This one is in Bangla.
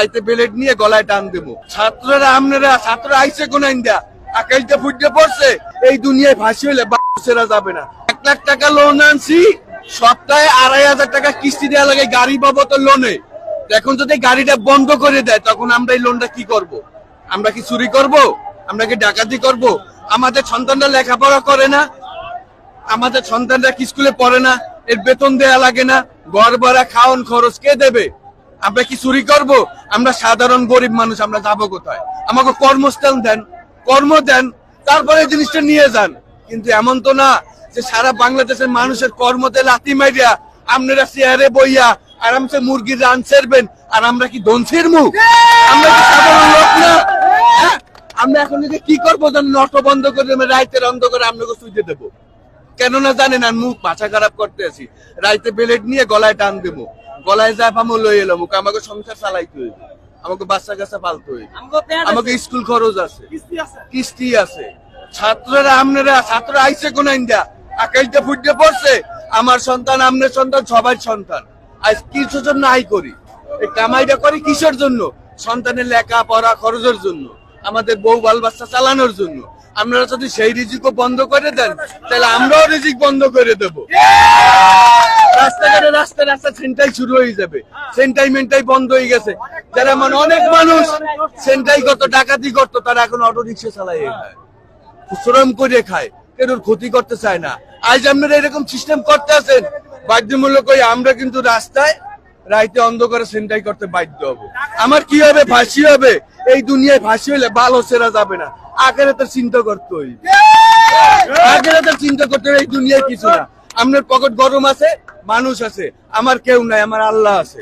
আইতে প্লেট নিয়ে গলায় টান দেবো। ছাত্ররা আপনারা ছাত্র আইসে কোন ইন্ডিয়া আকাইতে ফুটে পড়ছে, এই দুনিয়ায় ফাঁসি হইলে বাচ্চারা যাবে না। এক লাখ টাকা লোন আনছি, সপ্তাহে আড়াই হাজার টাকা কিস্তি দেওয়া লাগে গাড়ি বাবদ লোনে এখন যদি গাড়িটা বন্ধ করে দেয়, তখন আমরা এই লোনটা কি করব। আমরা কি চুরি করব? আমরা কি ডাকাতি করব? আমাদের সন্তানরা লেখাপড়া করে না। আমাদের সন্তানরা কি স্কুলে পড়ে না? এর বেতন দেয়া লাগে না। ঘর ভাড়া খাওয়ান খরচ কে দেবে? আমরা কি চুরি করব? আমরা সাধারণ গরিব মানুষ, আমরা যাব কোথায়? আমাকে কর্মস্থান দেন, কর্ম দেন, তারপরে জিনিসটা নিয়ে যান। কিন্তু এমন তো না যে সারা বাংলাদেশের মানুষের কর্মতে লাথি মারিয়া আপনারা চেয়ারে বইয়া আরামসে মুরগির রান সেরবেন আর আমরা কি দনসির মুখ আমরা কি সাধারণ লোক না? হ্যাঁ? আমরা এখন যদি কি করব নট বন্ধ করে দেবে রাইতের অন্ধকারে আপনাকে সুইতে দেবো? কেননা জানেন আর মুখ মাথা খারাপ করতে আছি। রাইতে বেলেট নিয়ে গলায় টান দেবো। গলায় যা পামো লই আমাকে সংসার চালাইতে হইবে। আমাকে বাচ্চা কাচ্চা পালতে হইবে। আমাকে স্কুল খরচ আছে। কিস্তি আছে। ছাত্ররা আপনারা ছাত্র আইসে কোন ইন্ডিয়া আকাইতে ফুটে পড়ছে। আমার সন্তান আপনার সন্তান সবার সন্তান। আজ কিছুর জন্য আই করি? এই কামাইটা করি কিসের জন্য? সন্তানের লেখা পড়া খরচের জন্য। আমাদের বউ বাল বাচ্চা চালানোর জন্য। আপনারা যদি সেই রিজিকও বন্ধ করে দেন তাহলে আমরাও রিজিক বন্ধ করে দেবো। রাস্তা শুরু হয়ে যাবে। বন্ধ হয়ে গেছে। যারা মানে অনেক মানুষ সেন্টাই ডাকাতি তারা এখন অটো রিক্সা চালাই খায় শ্রম করে খায়। কেউ ক্ষতি করতে চায় না। আজ আপনারা এরকম সিস্টেম করতে আছেন বাধ্যমূলক ওই আমরা কিন্তু রাস্তায় রাইতে অন্ধকারে সেন্টাই করতে বাধ্য হব। আমার কি হবে? ফাঁসি হবে? এই দুনিয়ায় ফাঁসি হইলে ভালো সেরা যাবে না। আগের তো চিন্তা করতে আগের তো চিন্তা করতে এই দুনিয়ায় কিছু না। আপনার পকেট গরম আছে মানুষ আছে আমার কেউ নাই আমার আল্লাহ আছে।